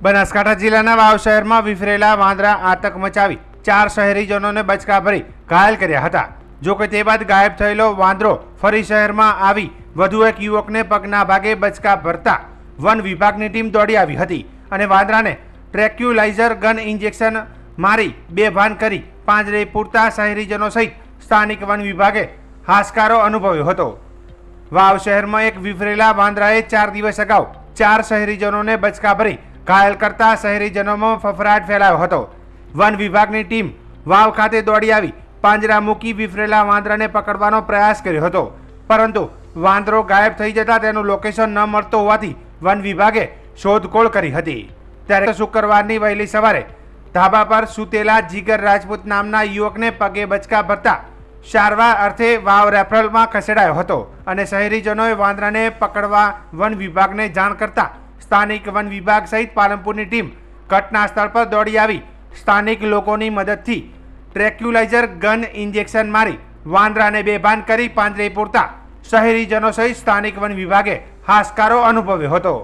બનાસકાંઠા જિલ્લાના વાવ શહેરમાં વિફરેલા વાંદરા આતંક મચાવી ચાર શહેરીજનોને બચકા ભરી ઘાયલ કર્યા હતા. જોકે તે બાદ ગાયબ થયેલો વાંદરો ફરી શહેરમાં આવી વધુ એક યુવકને પગના ભાગે બચકા ભરતા વન વિભાગની ટીમ દોડી આવી હતી અને વાંદરાને ટ્રેક્યુલાઇઝર ગન ઇન્જેક્શન મારી બેભાન કરી પાંજરે પૂરતા શહેરીજનો સહિત સ્થાનિક વન વિભાગે હાશકારો અનુભવ્યો હતો. વાવ શહેરમાં એક વિફરેલા વાંદરાએ ચાર દિવસ અગાઉ ચાર શહેરીજનોને બચકા ભરી ઘાયલ કરતા શહેરીજનોમાં ફફડાટ ફેલાયો હતો. વન વિભાગની ટીમ વાવ ખાતે દોડી આવી, પાંજરા મૂકી વિફરેલા વાંદરાને પકડવાનો પ્રયાસ કર્યો હતો. પરંતુ વાંદરો ગાયબ થઈ જતા તેનું લોકેશન ન મળતો હોવાથી વન વિભાગે શોધખોળ કરી હતી. ત્યારે શુક્રવારની વહેલી સવારે ધાબા પર સૂતેલા જીગર રાજપૂત નામના યુવકને પગે બચકા ભરતા સારવાર અર્થે વાવ રેફરલમાં ખસેડાયો હતો અને શહેરીજનોએ વાંદરાને પકડવા વન વિભાગને જાણ કરતા સ્થાનિક વન વિભાગ સહિત પાલનપુરની ટીમ ઘટના સ્થળ પર દોડી આવી. સ્થાનિક લોકોની મદદથી ટ્રેક્યુલાઇઝર ગન ઇન્જેક્શન મારી વાંદરાને બેભાન કરી પાંજરે પૂરતા શહેરીજનો સહિત સ્થાનિક વન વિભાગે હાશકારો અનુભવ્યો હતો.